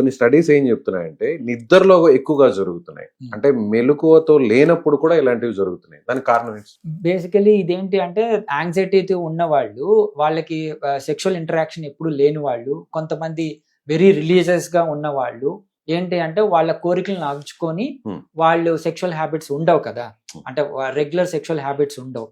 కొన్ని స్టడీస్ ఏం చెప్తున్నాయంటే నిద్రలో ఎక్కువగా జరుగుతున్నాయి. అంటే మెలకువతో లేనప్పుడు కూడా ఇలాంటివి జరుగుతున్నాయి దానికి కారణం ఏంటి బేసికలీ ఇదేంటి అంటే యాంగ్జైటీతో ఉన్న వాళ్ళు వాళ్ళకి సెక్షువల్ ఇంటరాక్షన్ ఎప్పుడు లేని వాళ్ళు కొంతమంది వెరీ రిలీజియస్గా ఉన్న వాళ్ళు ఏంటి అంటే వాళ్ళ కోరికలను Hmm. వాళ్ళు సెక్షువల్ హ్యాబిట్స్ ఉండవు కదా. అంటే రెగ్యులర్ సెక్షువల్ హ్యాబిట్స్ ఉండవు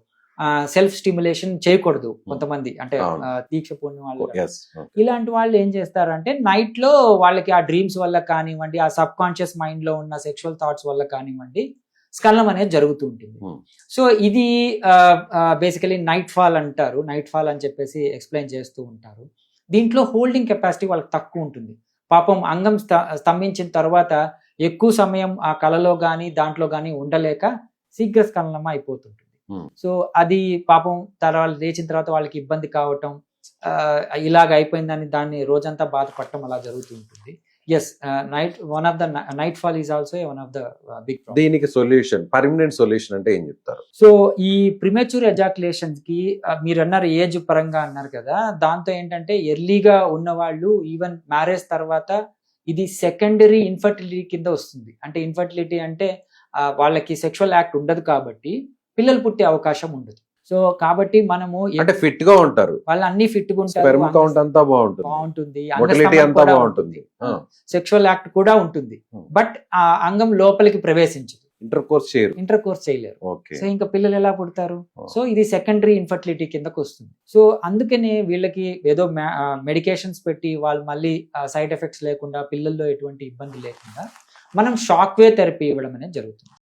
సెల్ఫ్ స్టిమ్యులేషన్ చేయకూడదు కొంతమంది. అంటే దీక్ష పూర్ణి వాళ్ళు ఎస్ ఇలాంటి వాళ్ళు ఏం చేస్తారంటే నైట్లో వాళ్ళకి ఆ డ్రీమ్స్ వల్ల కానివ్వండి ఆ సబ్ కాన్షియస్ మైండ్లో ఉన్న సెక్షువల్ థాట్స్ వల్ల కానివ్వండి స్కలనం అనేది జరుగుతూ ఉంటుంది. Hmm. సో ఇది బేసికలీ నైట్ ఫాల్ అంటారు. నైట్ ఫాల్ అని చెప్పేసి ఎక్స్ప్లెయిన్ చేస్తూ ఉంటారు. దీంట్లో హోల్డింగ్ కెపాసిటీ వాళ్ళకి తక్కువ ఉంటుంది. పాపం అంగం స్త- స్తంభించిన తర్వాత ఎక్కువ సమయం ఆ కళలో కానీ దాంట్లో కానీ ఉండలేక శీఘ్ర స్ఖలనం అయిపోతుంటుంది. Hmm. సో అది పాపం తర్వాత లేచిన తర్వాత వాళ్ళకి ఇబ్బంది కావటం ఇలాగ అయిపోయిందని దాన్ని రోజంతా బాధపడటం అలా జరుగుతూ ఉంటుంది. Yes night one of the night fall is also one of the big దీనికి సొల్యూషన్ పర్మనెంట్ సొల్యూషన్ అంటే ఏం చెప్తారు? సో ఈ ప్రిమెచ్యూర్ ఎజాకులేషన్కి మీరు అన్నారు ఏజ్ పరంగా అన్నారు కదా దాంతో ఏంటంటే ఎర్లీగా ఉన్న వాళ్ళు ఈవెన్ మ్యారేజ్ తర్వాత ఇది సెకండరీ ఇన్ఫర్టిలిటీ కింద వస్తుంది. అంటే ఇన్ఫర్టిలిటీ అంటే వాళ్ళకి సెక్షువల్ యాక్ట్ ఉండదు కాబట్టి పిల్లలు పుట్టే అవకాశం ఉండదు. సో కాబట్టి మనము అంటే ఫిట్గా ఉంటారు. వాళ్ళు అన్ని ఫిట్ స్పెర్మ్ కౌంట్ అంతా బాగుంటుంది. బాగుంటుంది అంతా బాగుంటుంది. సెక్షువల్ యాక్ట్ కూడా ఉంటుంది. బట్ ఆ అంగం లోపలికి ప్రవేశించదు. ఇంటర్ కోర్స్ చేయరు. ఇంటర్ కోర్స్ చేయలేరు సో ఇంకా పిల్లలు ఎలా పుడతారు. సో ఇది సెకండరీ ఇన్ఫర్టిలిటీ కిందకు వస్తుంది. సో అందుకనే వీళ్ళకి ఏదో మెడికేషన్స్ పెట్టి వాళ్ళు మళ్ళీ సైడ్ ఎఫెక్ట్స్ లేకుండా పిల్లల్లో ఎటువంటి ఇబ్బంది లేకుండా మనం షాక్ వే థెరపీ ఇవ్వడం అనేది జరుగుతుంది.